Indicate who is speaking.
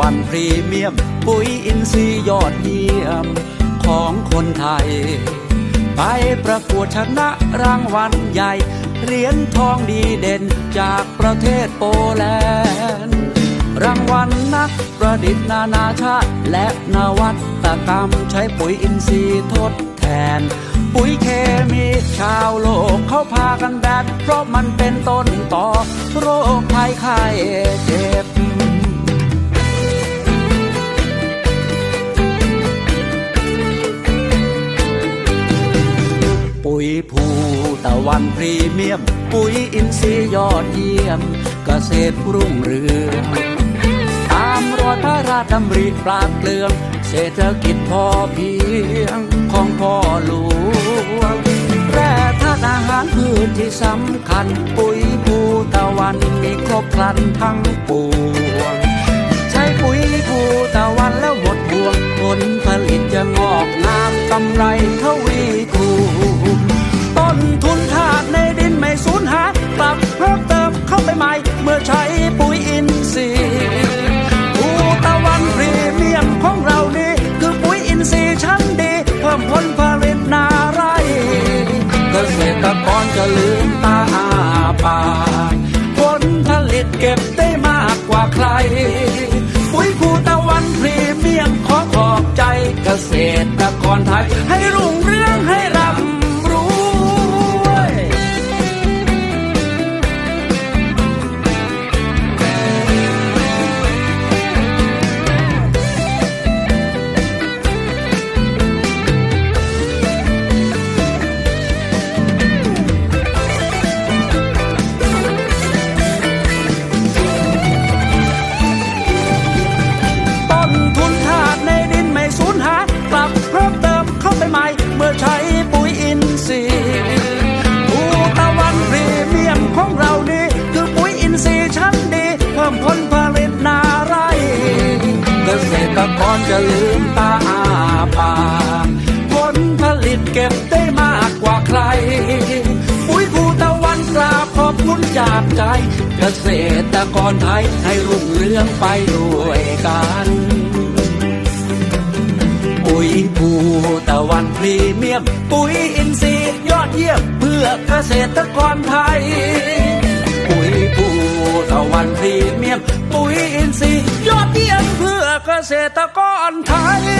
Speaker 1: วันพรีเมียม ปุ๋ยอินทรีย์ยอดเยี่ยมของคนไทย ไปประกวดชนะรางวัลใหญ่ เหรียญทองดีเด่นจากประเทศโปแลนด์ รางวัลนักประดิษฐ์นานาชาติ และนวัตกรรมใช้ปุ๋ยอินทรีย์ทดแทน ปุ๋ยเคมีชาวโลกเขาพากันแบนเพราะมันเป็นต้นต่อ โรคภัยไข้เจ็บ ปุ๋ยภูตะวันพรีเมียม ปุ๋ยอินทรีย์ยอดเยี่ยม เกษตรรุ่งเรืองตามรอยพระราชดำริปราดเปลือง เศรษฐกิจพอเพียงของพ่อหลวงแร่ธาตุอาหารพืชที่สำคัญ ปุ๋ยภูตะวันมีครบครันทั้งป จะลืมตาอาปากผลผลิตเก็บได้มากกว่าใคร ปุ๋ยคูตะวันพรีเมียมขอขอบใจเกษตรกรไทยให้รุ่งเรือง ผลผลิตนาไรเกษตรกรจะลืมตาอาปากผลผลิตเก็บได้มากกว่าใคร ปุ๋ยภูตะวันกราบขอบคุณจากใจ เกษตรกรไทยให้รุ่งเรืองไปด้วยกันปุ๋ยภูตะวันพรีเมียม ปุ๋ยอินทรีย์ยอดเยี่ยมเพื่อเกษตรกรไทย ตะวันพรีเมียม ปุ๋ยอินทรีย์ยอดเยี่ยมเพื่อเกษตรกรไทย